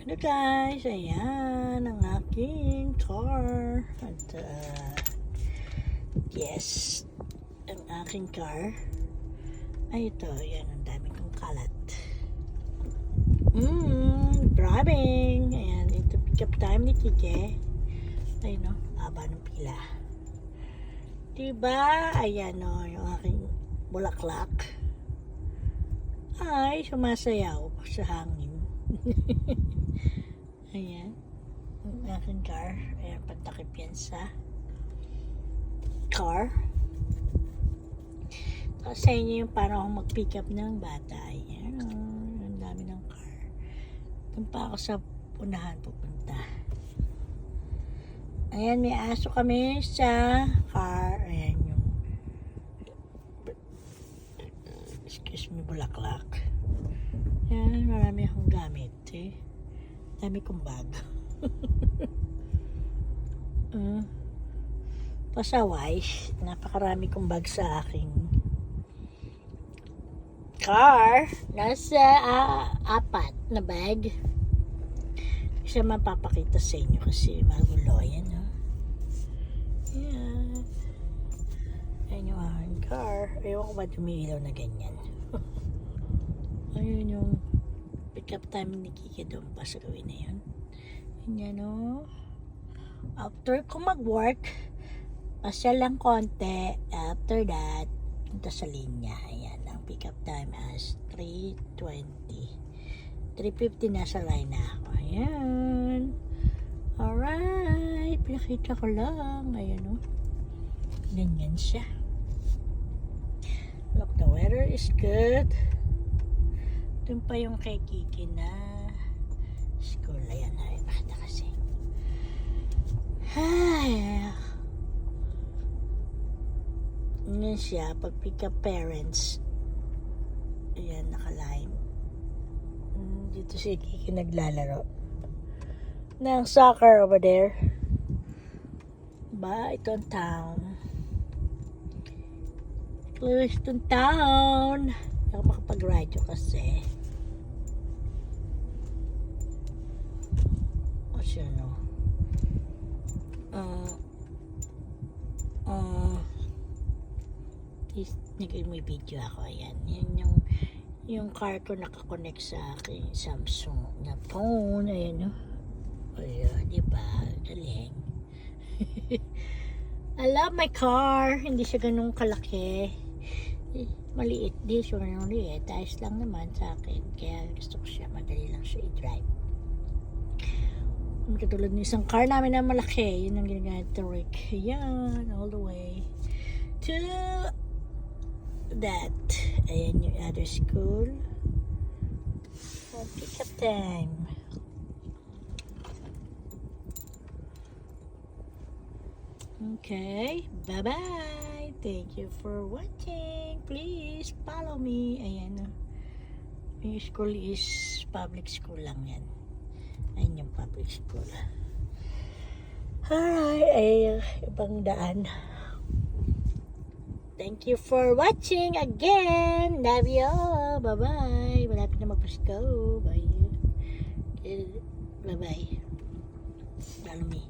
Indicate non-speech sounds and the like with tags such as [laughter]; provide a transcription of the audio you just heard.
Hello guys, ayan ang aking car. At uh, yes, ang aking car. Ay ito, ayan ang dami kong kalat. Mmm, driving. Ayan, ito pick up time ni Kike. Ay no, haba ng pila. Diba? Ayan o, yung aking bulaklak. Ay, sumasayaw sa hangin. [laughs] Ayan. Ang aking car. Ayan, pantakip yan sa car. Tapos sa inyo yung paano ako mag-pick up ng bata. Ayan. oh, Ang dami ng car. Doon pa ako sa unahan pupunta. Ayan, may aso kami sa car. Ayan yung excuse me, bulaklak. Yan, marami akong gamit eh. Dami kong bag. uh, [laughs] pasaway, napakarami kong bag sa aking car. Nasa ah, apat na bag. Isa mapapakita sa inyo kasi magulo yan. No? Yan. Ayan yung aking car. Ewan ko ba tumiilaw na ganyan. [laughs] Ayun yung pick up time ni Kiki doon pa sa gawin na yun. Yan o. After ko mag-work, pasya lang konti. After that, punta sa linya. Ayan, ang pick up time as 3.20. 3.50 nasa line na ako. Ayan. Alright. Pinakita ko lang. Ayan o. Ganyan siya. Look, the weather is good. Doon pa yung kay Kiki na school. Ayan, ay, bakit kasi. Ay, Ganyan siya, pag pick up parents, ayan, nakaline. Mm, Dito si Kiki naglalaro. Ng soccer over there. Ba, ito ang town. Close to town. Ako makapag-ride yun kasi. Uh, uh, is, nag- may video ako. Ayan. Yan yung yung car ko nakakonect sa aking Samsung na phone. Ayan, no? Ayan, di ba? Galing. [laughs] I love my car. Hindi siya ganun kalaki. Maliit siya ganun maliit. Ayos lang naman sa akin. Kaya gusto ko siya. Madali lang siya i-drive. Katulad ng isang car namin na malaki. Yun ang ginagamit ni Rick. Yan. All the way to that. Ayan yung other school. Oh, pick up time. Okay, bye-bye. Thank you for watching. Please follow me. Ayan. Yung school is public school lang yan. Ayan yung public school. Alright, ay ibang daan. Thank you for watching again. Love you all. Bye-bye. Malapit na magpasko. Bye. Bye-bye. Follow me.